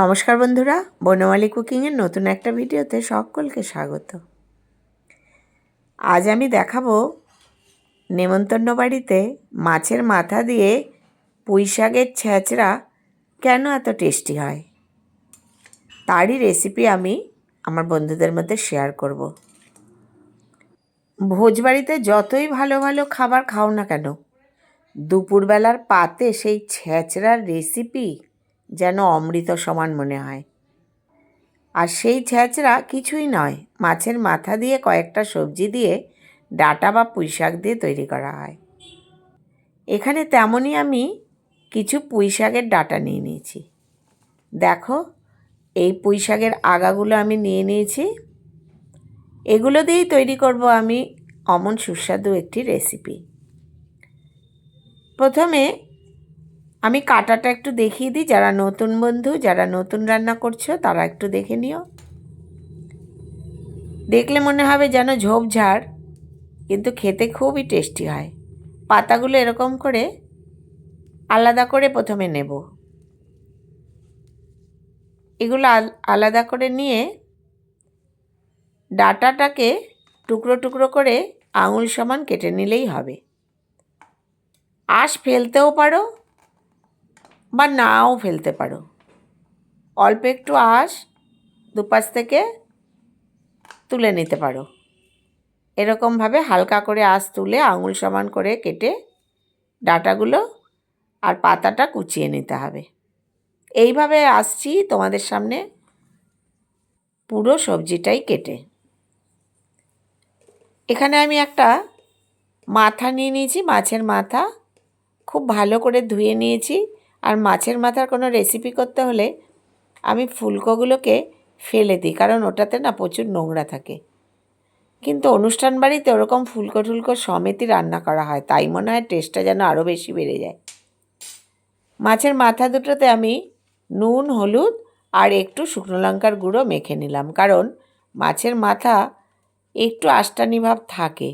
নমস্কার বন্ধুরা, বনমালী কুকিংয়ের নতুন একটা ভিডিওতে সকলকে স্বাগত। আজ আমি দেখাবো নেমন্তন্ন বাড়িতে মাছের মাথা দিয়ে পুঁই শাকের ছ্যাঁচড়া কেন এত টেস্টি হয়? তারই রেসিপি আমি আমার বন্ধুদের মধ্যে শেয়ার করব। ভোজবাড়িতে যতই ভালো ভালো খাবার খাও না কেন, দুপুরবেলার পাতে সেই ছ্যাঁচড়ার রেসিপি যেন অমৃত সমান মনে হয়। আর সেই ছ্যাঁচড়া কিছুই নয়, মাছের মাথা দিয়ে কয়েকটা সবজি দিয়ে ডাটা বা পুঁই শাক দিয়ে তৈরি করা হয়। এখানে তেমনই আমি কিছু পুঁই শাকের ডাটা নিয়ে নিয়েছি। দেখো, এই পুঁই শাকের আগাগুলো আমি নিয়ে নিয়েছি। এগুলো দিয়েই তৈরি করব আমি অমন সুস্বাদু একটি রেসিপি। প্রথমে আমি কাটাটা একটু দেখিয়ে দিই, যারা নতুন বন্ধু, যারা নতুন রান্না করছ, তারা একটু দেখে নিও। দেখলে মনে হবে যেন ঝোপঝাড় কিন্তু খেতে খুবই টেস্টি হয়। পাতাগুলো এরকম করে আলাদা করে প্রথমে নেব। এগুলো আলাদা করে নিয়ে ডাটাটাকে টুকরো টুকরো করে আঙুল সমান কেটে নিলেই হবে। আঁশ ফেলতেও পারো বা নাও ফেলতে পারো। অল্প একটু আঁশ দুপাশ থেকে তুলে নিতে পারো। এরকমভাবে হালকা করে আঁশ তুলে আঙুল সমান করে কেটে ডাটাগুলো আর পাতাটা কুচিয়ে নিতে হবে। এইভাবে আসছি তোমাদের সামনে পুরো সবজিটাই কেটে। এখানে আমি একটা মাথা নিয়ে নিয়েছি, মাছের মাথা। খুব ভালো করে ধুয়ে নিয়েছি। আর মাছের মাথার কোনো রেসিপি করতে হলে আমি ফুলকোগুলোকে ফেলে দিই, কারণ ওটাতে না প্রচুর নোংরা থাকে। কিন্তু অনুষ্ঠান বাড়িতে ওরকম ফুলকো টুলকো সমেতই রান্না করা হয়, তাই মনে হয় টেস্টটা যেন আরও বেশি বেড়ে যায়। মাছের মাথা দুটোতে আমি নুন, হলুদ আর একটু শুকনো লঙ্কার গুঁড়ো মেখে নিলাম, কারণ মাছের মাথা একটু আষ্টানি ভাব থাকে,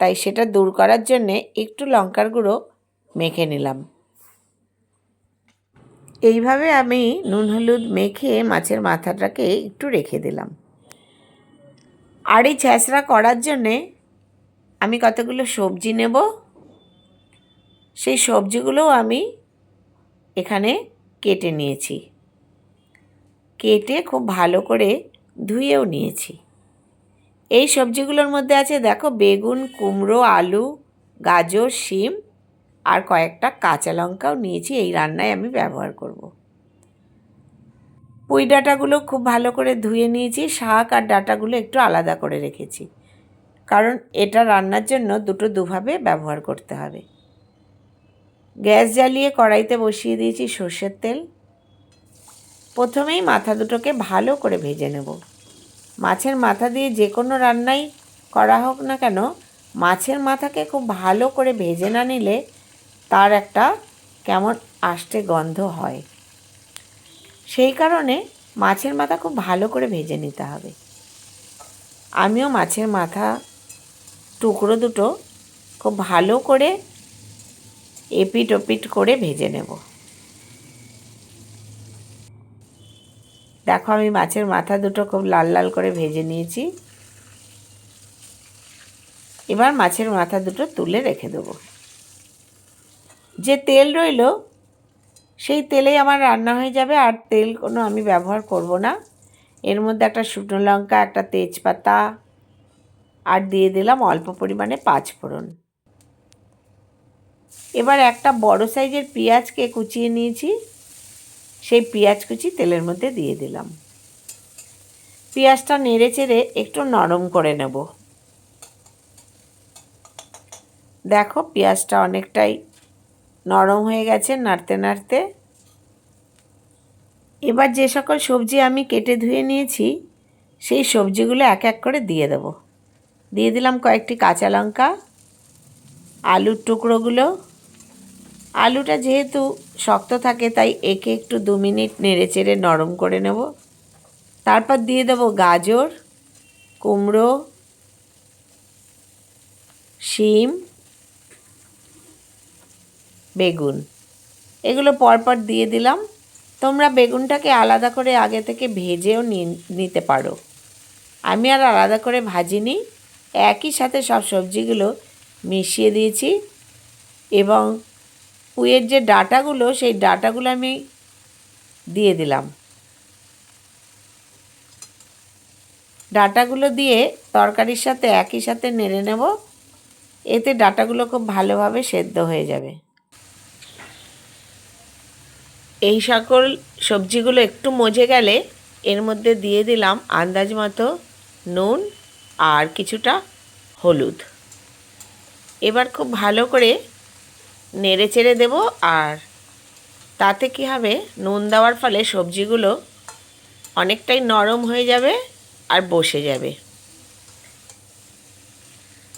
তাই সেটা দূর করার জন্যে একটু লঙ্কার গুঁড়ো মেখে নিলাম। এইভাবে আমি নুন, হলুদ মেখে মাছের মাথাটাকে একটু রেখে দিলাম। আর এই ছ্যাঁচড়া করার জন্যে আমি কতগুলো সবজি নেব? সেই সবজিগুলোও আমি এখানে কেটে নিয়েছি। কেটে খুব ভালো করে ধুয়েও নিয়েছি। এই সবজিগুলোর মধ্যে আছে, দেখো, বেগুন, কুমড়ো, আলু, গাজর, শিম আর কয়েকটা কাঁচা লঙ্কাও নিয়েছি, এই রান্নায় আমি ব্যবহার করব। পুঁই ডাঁটাগুলো খুব ভালো করে ধুয়ে নিয়েছি, শাক আর ডাঁটাগুলো একটু আলাদা করে রেখেছি। কারণ এটা রান্নার জন্য দুটো দুভাবে ব্যবহার করতে হবে। গ্যাস জ্বালিয়ে কড়াইতে বসিয়ে দিয়েছি সর্ষের তেল। প্রথমেই মাথা দুটোকে ভালো করে ভেজে নেব। মাছের মাথা দিয়ে যে কোনো রান্নাই করা হোক না কেন, মাছের মাথাকে খুব ভালো করে ভেজে না নিলে তার একটা কেমন আষ্টে গন্ধ হয়। সেই কারণে মাছের মাথা খুব ভালো করে ভেজে নিতে হবে। আমিও মাছের মাথা টুকরো দুটো খুব ভালো করে এপিট ওপিট করে ভেজে নেব। দেখো আমি মাছের মাথা দুটো খুব লাল লাল করে ভেজে নিয়েছি। এবার মাছের মাথা দুটো তুলে রেখে দেবো। যে তেল রইল, সেই তেলেই আমার রান্না হয়ে যাবে আর তেল কোনো আমি ব্যবহার করব না। এর মধ্যে একটা শুকনো লঙ্কা, একটা তেজপাতা আর দিয়ে দিলাম অল্প পরিমাণে পাঁচ ফোড়ন এবার একটা বড় সাইজের পেঁয়াজকে কুচিয়ে নিয়েছি। সেই পেঁয়াজ কুচি তেলের মধ্যে দিয়ে দিলাম। পেঁয়াজটা নেড়ে চেড়ে একটু নরম করে নেব। দেখো পেঁয়াজটা অনেকটাই নরম হয়ে গেছে, নাড়তে নাড়তে। এবার যে সকল সবজি আমি কেটে ধুয়ে নিয়েছি, সেই সবজিগুলো এক এক করে দিয়ে দেব। দিয়ে দিলাম কয়েকটি কাঁচা লঙ্কা, আলুর টুকরোগুলো। আলুটা যেহেতু শক্ত থাকে, তাই একে একটু দু মিনিট নেড়ে চেড়ে নরম করে নেব। তারপর দিয়ে দেব গাজর, কুমড়ো, শিম বেগুন। এগুলো পরপর দিয়ে দিলাম। তোমরা বেগুনটাকে আলাদা করে আগে থেকে ভেজেও নিতে পারো। আমি আর আলাদা করে ভাজিনি। একই সাথে সব সবজিগুলো মিশিয়ে দিয়েছি এবং পুঁয়ের যে ডাটাগুলো, সেই ডাটাগুলো আমি দিয়ে দিলাম। ডাটাগুলো দিয়ে তরকারির সাথে একই সাথে নেড়ে নেব। এতে ডাটাগুলো খুব ভালোভাবে সেদ্ধ হয়ে যাবে। এই সকল সবজিগুলো একটু মজে গেলে এর মধ্যে দিয়ে দিলাম আন্দাজ মতো নুন আর কিছুটা হলুদ। এবার খুব ভালো করে নেড়ে চেড়ে দেবো আর তাতে কী হবে? নুন দেওয়ার ফলে সবজিগুলো অনেকটাই নরম হয়ে যাবে আর বসে যাবে।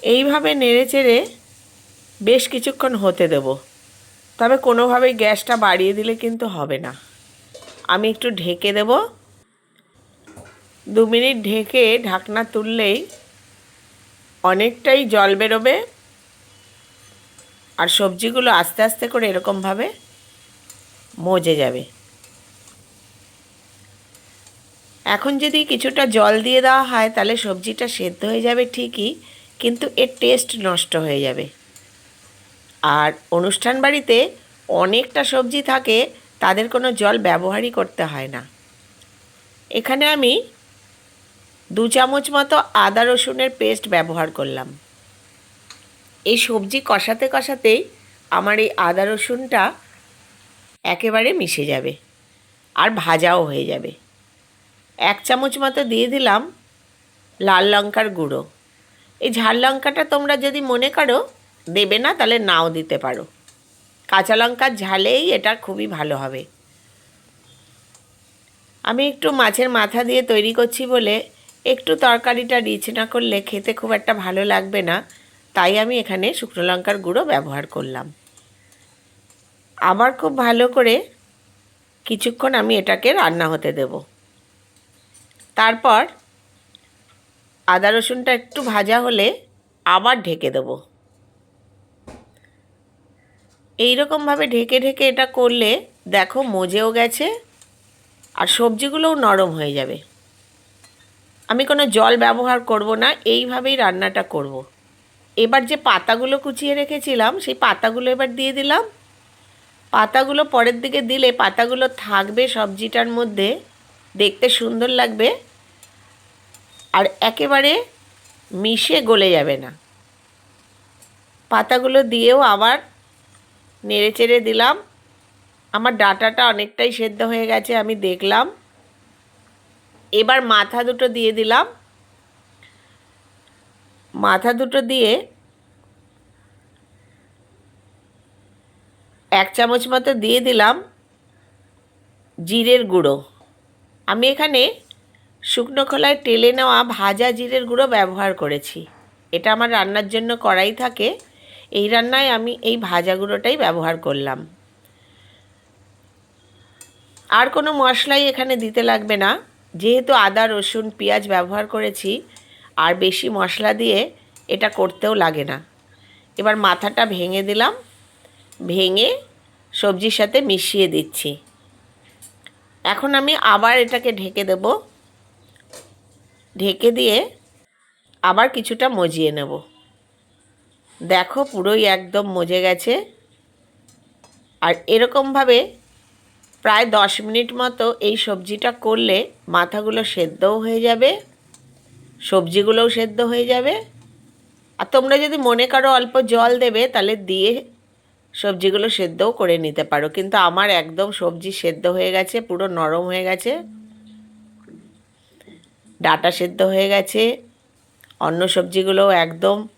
এইভাবে নেড়ে চেড়ে বেশ কিছুক্ষণ হতে দেবো। তবে কোনোভাবেই গ্যাসটা বাড়িয়ে দিলে কিন্তু হবে না। আমি একটু ঢেকে দেব। দু মিনিট ঢেকে ঢাকনা তুললেই অনেকটাই জল বেরোবে। আর সবজিগুলো আস্তে আস্তে করে এরকমভাবে মজে যাবে। এখন যদি কিছুটা জল দিয়ে দেওয়া হয়, তাহলে সবজিটা সেদ্ধ হয়ে যাবে ঠিকই, কিন্তু এর টেস্ট নষ্ট হয়ে যাবে। আর অনুষ্ঠান বাড়িতে অনেকটা সবজি থাকে, তাদের কোনো জল ব্যবহারই করতে হয় না। এখানে আমি দু চামচ মতো আদা রসুনের পেস্ট ব্যবহার করলাম। এই সবজি কষাতে কষাতেই আমার এই আদা রসুনটা একেবারে মিশে যাবে আর ভাজাও হয়ে যাবে। এক চামচ মতো দিয়ে দিলাম লাল লঙ্কার গুঁড়ো। এই ঝাল লঙ্কাটা তোমরা যদি মনে করো দেবে না, তাহলে নাও দিতে পারো। কাঁচা লঙ্কার ঝালেই এটা খুবই ভালো হবে। আমি একটু মাছের মাথা দিয়ে তৈরি করছি বলে একটু তরকারিটা রিচ না করলে খেতে খুব একটা ভালো লাগবে না, তাই আমি এখানে শুকনো লঙ্কার গুঁড়ো ব্যবহার করলাম। আবার খুব ভালো করে কিছুক্ষণ আমি এটাকে রান্না হতে দেব। তারপর আদা রসুনটা একটু ভাজা হলে আবার ঢেকে দেবো। এইরকমভাবে ঢেকে ঢেকে এটা করলে, দেখো মজেও গেছে আর সবজিগুলোও নরম হয়ে যাবে। আমি কোনো জল ব্যবহার করব না, এইভাবেই রান্নাটা করব। এবার যে পাতাগুলো কুচিয়ে রেখেছিলাম, সেই পাতাগুলো এবার দিয়ে দিলাম। পাতাগুলো পরের দিকে দিলে পাতাগুলো থাকবে সবজিটার মধ্যে, দেখতে সুন্দর লাগবে আর একেবারে মিশে গলে যাবে না। পাতাগুলো দিয়েও আবার নেড়ে চেড়ে দিলাম। আমার ডাটাটা অনেকটাই সেদ্ধ হয়ে গেছে, আমি দেখলাম। এবার মাথা দুটো দিয়ে দিলাম। মাথা দুটো দিয়ে এক চামচ মতো দিয়ে দিলাম জিরের গুঁড়ো। আমি এখানে শুকনো খোলায় টেলে নেওয়া ভাজা জিরের গুঁড়ো ব্যবহার করেছি। এটা আমার রান্নার জন্য করাই থাকে। এই রান্নায় আমি এই ভাজা গুঁড়োটাই ব্যবহার করলাম। আর কোনো মশলাই এখানে দিতে লাগবে না। যেহেতু আদা, রসুন, পেঁয়াজ ব্যবহার করেছি, আর বেশি মশলা দিয়ে এটা করতেও লাগে না। এবার মাথাটা ভেঙে দিলাম। ভেঙে সবজির সাথে মিশিয়ে দিচ্ছি। এখন আমি আবার এটাকে ঢেকে দেব। ঢেকে দিয়ে আবার কিছুটা মজিয়ে নেব। দেখো পুরোই একদম মজে গেছে। আর এরকমভাবে প্রায় দশ মিনিট মতো এই সবজিটা করলে মাথাগুলো সেদ্ধও হয়ে যাবে, সবজিগুলোও সেদ্ধ হয়ে যাবে। আর তোমরা যদি মনে করো অল্প জল দেবে, তাহলে দিয়ে সবজিগুলো সেদ্ধও করে নিতে পারো। কিন্তু আমার একদম সবজি সেদ্ধ হয়ে গেছে, পুরো নরম হয়ে গেছে। ডাটা সেদ্ধ হয়ে গেছে। অন্য সবজিগুলোও একদম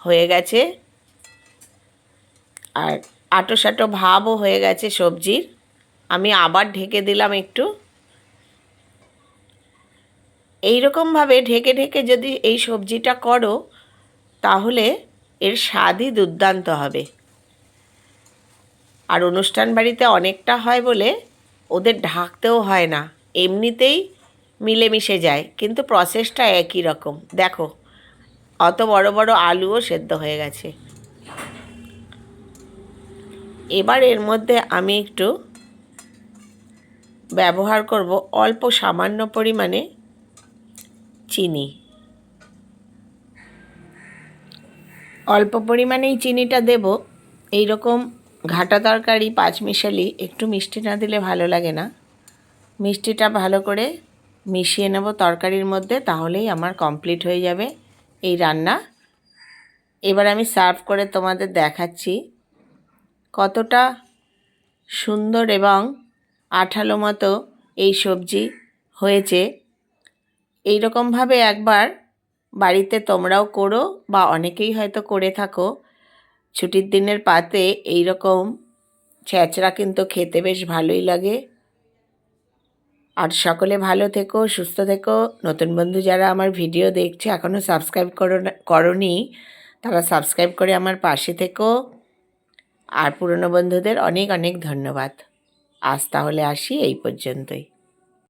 হয়ে গেছে। আর আটো সাটো ভাবও হয়ে গেছে সবজির। আমি আবার ঢেকে দিলাম একটু। এই রকমভাবে ঢেকে ঢেকে যদি এই সবজিটা করো, তাহলে এর স্বাদই দুর্দান্ত হবে। আর অনুষ্ঠান বাড়িতে অনেকটা হয় বলে ওদের ঢাকতেও হয় না। এমনিতেই মিলেমিশে যায়, কিন্তু প্রসেসটা একই রকম। দেখো। অত বড় বড় আলুও সেদ্ধ হয়ে গেছে। এবার এর মধ্যে আমি একটু ব্যবহার করব অল্প সামান্য পরিমাণে চিনি। অল্প পরিমাণেই চিনিটা দেব। এই রকম ঘাটা তরকারি, পাঁচমিশালি একটু মিষ্টি না দিলে ভালো লাগে না। মিষ্টিটা ভালো করে মিশিয়ে নেব তরকারির মধ্যে, তাহলেই আমার কমপ্লিট হয়ে যাবে। এই রান্না। এবার আমি সার্ভ করে তোমাদের দেখাচ্ছি কতটা সুন্দর এবং আঠালো মতো এই সবজি হয়েছে। এই রকমভাবে একবার বাড়িতে তোমরাও করো বা অনেকেই হয়তো করে থাকো। ছুটির দিনের পাতে এই রকম ছ্যাঁচড়া কিন্তু খেতে বেশ ভালোই লাগে। আর সকলে ভালো থেকো, সুস্থ থেকো। নতুন বন্ধু যারা আমার ভিডিও দেখছে এখনও সাবস্ক্রাইব করো করনি, তারা সাবস্ক্রাইব করে আমার পাশে থেকো। আর পুরনো বন্ধুদের অনেক অনেক ধন্যবাদ। আজ তাহলে আসি এই পর্যন্তই।